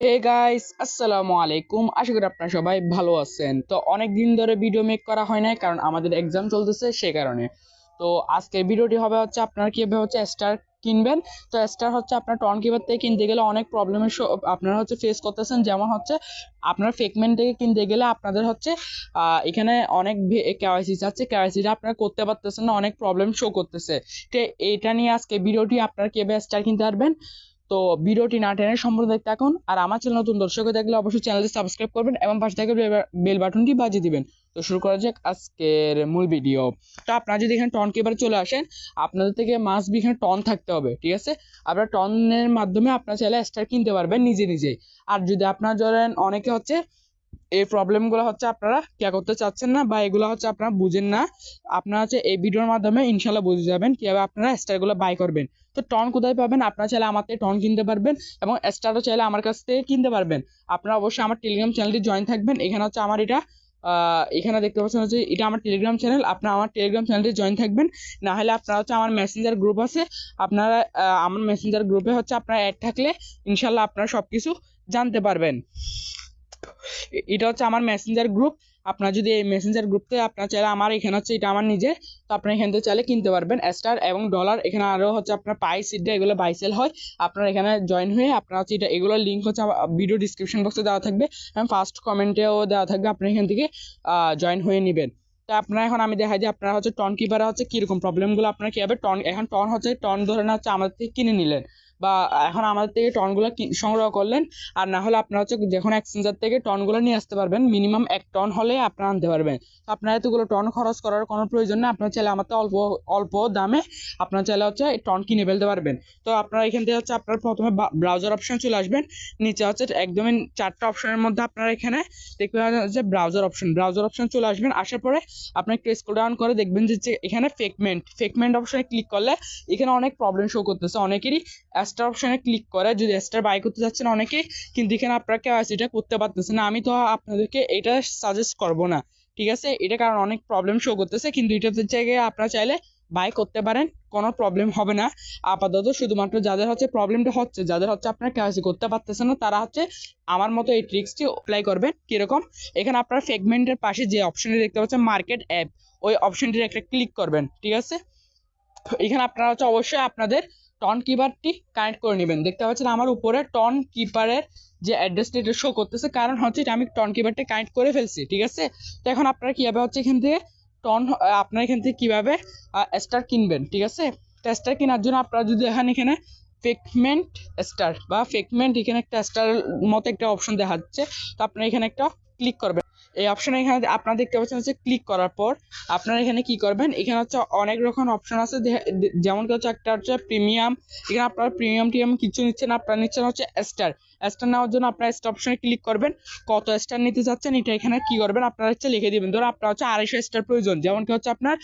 Hey guys আসসালামু আলাইকুম। আশা করি আপনারা সবাই ভালো আছেন। তো অনেক দিন ধরে ভিডিও মেক করা হয় না কারণ আমাদের এক্সাম চলতেছে সে কারণে। তো আজকের ভিডিওটি হবে হচ্ছে আপনারা কীভাবে হচ্ছে স্টার কিনবেন। তো স্টার হচ্ছে আপনার টন কিপার থেকে কিনতে গেলে অনেক প্রবলেমের আপনারা হচ্ছে ফেস করতেছেন। যেমন হচ্ছে আপনার ফেকমেন্ট থেকে কিনতে গেলে আপনাদের হচ্ছে এখানে অনেক কেওয়াইসি চাচ্ছে কেওয়াইসিটা আপনারা করতে পারতেছেন না, অনেক প্রবলেম শো করতেছে। তো এইটা নিয়ে আজকে ভিডিওটি আপনারা কীভাবে স্টার কিনতে পারবেন? তো ভিডিওটি না টেনে সম্পূর্ণ দেখতে থাকুন। আর আমার চ্যানেল নতুন দর্শক হয়ে থাকলে অবশ্যই চ্যানেলটি সাবস্ক্রাইব করবেন এবং পাশে থেকে বেল বাটনটি বাজিয়ে দিবেন। তো শুরু করা যাক আজকের মূল ভিডিও। তো আপনারা যদি এখানে টন কেবার চলে আসেন, আপনাদের থেকে মাস বি এখানে টন থাকতে হবে, ঠিক আছে? আপনারা টনের মাধ্যমে আপনার চাইলে স্টার কিনতে পারবেন নিজে নিজেই। আর যদি আপনারা ধরেন অনেকে হচ্ছে এই প্রবলেমগুলো হচ্ছে আপনারা কে করতে চাচ্ছেন না বা এগুলো হচ্ছে আপনারা বুঝেন না, আপনারা হচ্ছে এই ভিডিওর মাধ্যমে ইনশাল্লাহ বুঝে যাবেন কীভাবে আপনারা স্টারগুলো বাই করবেন। তো টন কোথায় পাবেন? আপনারা চাইলে আমার থেকে টন কিনতে পারবেন এবং স্টারও চাইলে আমার কাছ থেকে কিনতে পারবেন। আপনারা অবশ্যই আমার টেলিগ্রাম চ্যানেলটি জয়েন থাকবেন। এখানে হচ্ছে আমার এটা এখানে দেখতে পাচ্ছেন হচ্ছে এটা আমার টেলিগ্রাম চ্যানেল আপনারা আমার টেলিগ্রাম চ্যানেলটি জয়েন থাকবেন। না হলে আপনারা হচ্ছে আমার মেসেঞ্জার গ্রুপ আছে। আপনারা আমার মেসেঞ্জার গ্রুপে হচ্ছে আপনারা অ্যাড থাকলে ইনশাল্লাহ আপনারা সব কিছু জানতে পারবেন। এটা হচ্ছে আমার মেসেঞ্জার গ্রুপ আপনার যদি এই মেসেঞ্জার গ্রুপ থেকে আপনার চাইলে আমার এখানে হচ্ছে এটা আমার নিজে, তো আপনি এখান থেকে চাইলে কিনতে পারবেন। স্টার এবং ডলার এখানে আরও হচ্ছে আপনার পাই সিডা এগুলো বাই সেল হয়। আপনারা এখানে জয়েন হয়ে আপনার হচ্ছে এটা এগুলোর লিঙ্ক হচ্ছে ভিডিও ডিসক্রিপশন বক্সে দেওয়া থাকবে। এবং ফার্স্ট কমেন্টেও দেওয়া থাকবে আপনি এখান থেকে জয়েন হয়ে নেবেন। তা আপনারা এখন আমি দেখাই যে আপনারা হচ্ছে টন কিপারে হচ্ছে কীরকম প্রবলেমগুলো আপনারা কীভাবে টন এখন টন হচ্ছে টন ধরে না হচ্ছে আমাদের থেকে কিনে নিলেন। বা এখন আমাদের থেকে টনগুলো সংগ্রহ করলেন, আর না হলে আপনারা হচ্ছে যখন এক্সচেঞ্জার থেকে টনগুলো নিয়ে আসতে পারবেন। মিনিমাম এক টন হলে আপনারা আনতে পারবেন। তো আপনারা এতগুলো টন খরচ করার কোনো প্রয়োজন নেই। আপনারা চাইলে আমার তো অল্প অল্প দামে আপনারা চাইলে হচ্ছে টন কিনে ফেলতে পারবেন। তো আপনারা এখান থেকে হচ্ছে আপনারা প্রথমে ব্রাউজার অপশন চলে আসবেন। নিচে হচ্ছে একদমই চারটা অপশনের মধ্যে আপনারা এখানে দেখতে পাবেন যে ব্রাউজার অপশন ব্রাউজার অপশন চলে আসবেন। আসার পরে আপনি একটু স্ক্রল ডাউন করে দেখবেন যে যে এখানে ফেকমেন্ট ফেকমেন্ট অপশনে ক্লিক করলে এখানে অনেক প্রবলেম শো করতেছে। অনেকেরই স্টার অপশনে ক্লিক করে। যদি স্টার বাই করতে যাচ্ছেন অনেকেই, কিন্তু এখানে আপনারা কেউ এটা করতে পারতেছে না। আমি তো আপনাদেরকে এটা সাজেস্ট করব না, ঠিক আছে? এটা কারণ অনেক প্রবলেম শো করতেছে, কিন্তু এটাতে জায়গায় আপনারা চাইলে বাই করতে পারেন, কোনো প্রবলেম হবে না। আপাতত শুধুমাত্র যাদের হচ্ছে প্রবলেমটা হচ্ছে, যাদের হচ্ছে আপনারা কেওয়াইসি করতে পারতেছেন না, তারা হচ্ছে আমার মতো এই ট্রিক্সটি অ্যাপ্লাই করবেন। কীরকম? এখানে আপনারা ফেগমেন্টের পাশে যে অপশনটি দেখতে পাচ্ছেন মার্কেট অ্যাপ ওই অপশনটির একটা ক্লিক করবেন, ঠিক আছে? এখানে আপনারা হচ্ছে অবশ্যই আপনাদের টন কিপারটি কানেক্ট করে নেবেন। দেখতে পাচ্ছেন আমার উপরে টন কিপারের যে অ্যাড্রেসটা এটা শো করতেছে। কারণ হচ্ছে এটা আমি টন কিপারটা কানেক্ট করে ফেলছি, ঠিক আছে? তো এখন আপনারা কীভাবে হচ্ছে এখান থেকে টন আপনারা এখান থেকে কীভাবে স্টার কিনবেন, ঠিক আছে? তো স্টার কেনার জন্য আপনারা যদি এখানে এখানে ফেকমেন্ট স্টার বা ফেকমেন্ট এখানে একটা স্টার মতো একটা অপশন দেখা যাচ্ছে তো আপনারা এখানে একটা ক্লিক করবেন। এই অপশন এখানে আপনারা দেখতে পাচ্ছেন হচ্ছে ক্লিক করার পর আপনারা এখানে কি করবেন? এখানে হচ্ছে অনেক রকম অপশন আছে। যেমন কি হচ্ছে একটা হচ্ছে প্রিমিয়াম এখানে আপনারা প্রিমিয়াম টিমিয়াম কিছু নিচ্ছেন, আপনারা নিচ্ছেন হচ্ছে স্টার স্টার নেওয়ার জন্য আপনারা স্টার অপশনে ক্লিক করবেন। কত স্টার নিতে চাচ্ছেন এটা এখানে কি করবেন? আপনারা হচ্ছে লিখে দিবেন। ধরো আপনার হচ্ছে আড়াইশো স্টার প্রয়োজন। যেমন কি হচ্ছে আপনার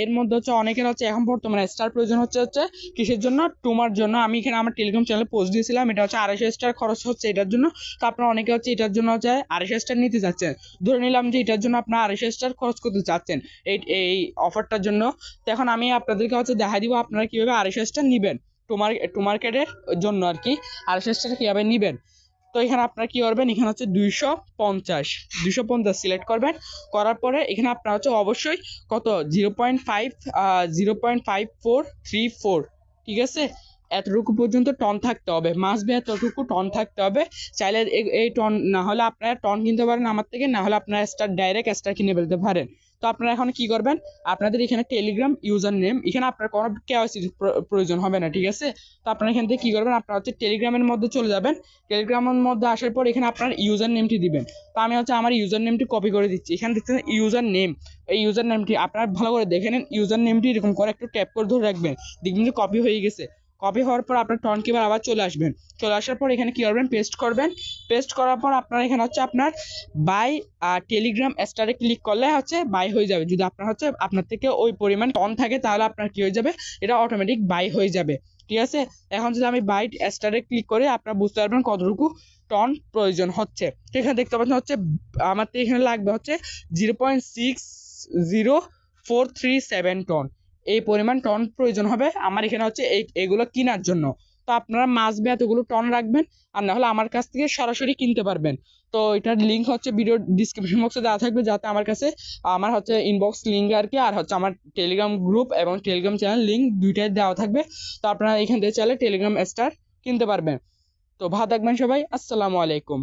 এর মধ্যে হচ্ছে অনেকের হচ্ছে এখন বর্তমানে স্টার প্রয়োজন হচ্ছে হচ্ছে কিসের জন্য? টুমার জন্য। আমি এখানে আমার টেলিগ্রাম চ্যানেলে পোস্ট দিয়েছিলাম। এটা হচ্ছে আড়াইশো স্টার খরচ হচ্ছে এটার জন্য। তো আপনারা অনেকে হচ্ছে এটার জন্য হচ্ছে আড়াইশো স্টার নিতে চাচ্ছেন ধরে নিলাম যে এটার জন্য আপনার আড়াইশো স্টার খরচ করতে চাচ্ছেন এই এই অফারটার জন্য। তো এখন আমি আপনাদেরকে হচ্ছে দেখা দিব আপনারা কীভাবে আড়াইশো স্টার নেবেন। টুমার টু মার্কেটের জন্য আর কি আড়াইশো স্টার কীভাবে নেবেন? তো এখানে আপনারা কী করবেন? এখানে হচ্ছে দুইশো পঞ্চাশ দুইশো পঞ্চাশ সিলেক্ট করবেন। করার পরে এখানে আপনারা হচ্ছে অবশ্যই কত? Zero point five zero point five four three four ঠিক আছে? এতটুকু পর্যন্ত টন থাকতে হবে। মাস বে এতটুকু টন থাকতে হবে। চাইলে এই টন না হলে আপনারা টন কিনতে পারেন আমার থেকে, না হলে আপনারা স্টার ডাইরেক্ট স্টার কিনে ফেলতে পারেন। তো আপনারা এখন কি করবেন? আপনাদের এখানে টেলিগ্রাম ইউজার নেম এখানে আপনার কোনো কেওয়াইসি প্রয়োজন হবে না, ঠিক আছে? তো আপনারা এখান থেকে কি করবেন? আপনারা হচ্ছে টেলিগ্রামের মধ্যে চলে যাবেন। টেলিগ্রামের মধ্যে আসার পর এখানে আপনার ইউজার নেমটি দিবেন। তো আমি হচ্ছে আমার ইউজার নেমটি কপি করে দিচ্ছি। এখানে দেখছেন ইউজার নেম এই ইউজার নেমটি আপনারা ভালো করে দেখে নেন। ইউজার নেমটি এরকম করে একটু ট্যাপ করে ধরে রাখবেন। দেখবেন যে কপি হয়ে গেছে। কপি হওয়ার পর আপনার টন কিবার আবার চলে আসবেন। চলে আসার পর এখানে কি করবেন? পেস্ট করবেন। পেস্ট করার পর আপনার এখানে হচ্ছে আপনার বাই টেলিগ্রাম স্টারে ক্লিক করলে হচ্ছে বাই হয়ে যাবে। যদি আপনার হচ্ছে, আপনার থেকে ওই পরিমাণ টন থাকে তাহলে আপনার কি হয়ে যাবে? এটা অটোমেটিক বাই হয়ে যাবে। ঠিক আছে? এখন যদি আমি বাইট স্টারে ক্লিক করে আপনারা বুঝতে পারবেন কতটুকু টন প্রয়োজন হচ্ছে। এখানে দেখতে পাচ্ছেন হচ্ছে, আমার তো এখানে লাগবে হচ্ছে zero point six zero four three seven ton. এই পরিমাণ টন প্রয়োজন হবে। আমার এখানে হচ্ছে এই, এগুলো কেনার জন্য। তো আপনারা মাসবে এতগুলো টন রাখবেন আর না হলে আমার কাছ থেকে সরাসরি কিনতে পারবেন। তো এটার লিঙ্ক হচ্ছে ভিডিও ডিসক্রিপশন বক্সে দেওয়া থাকবে যাতে আমার কাছে আমার হচ্ছে ইনবক্স লিঙ্ক আর কি আর হচ্ছে আমার টেলিগ্রাম গ্রুপ এবং টেলিগ্রাম চ্যানেল লিঙ্ক দুইটাই দেওয়া থাকবে। তো আপনারা এখান থেকে চাইলে টেলিগ্রাম স্টার কিনতে পারবেন। তো ভালো থাকবেন সবাই। আসসালামু আলাইকুম।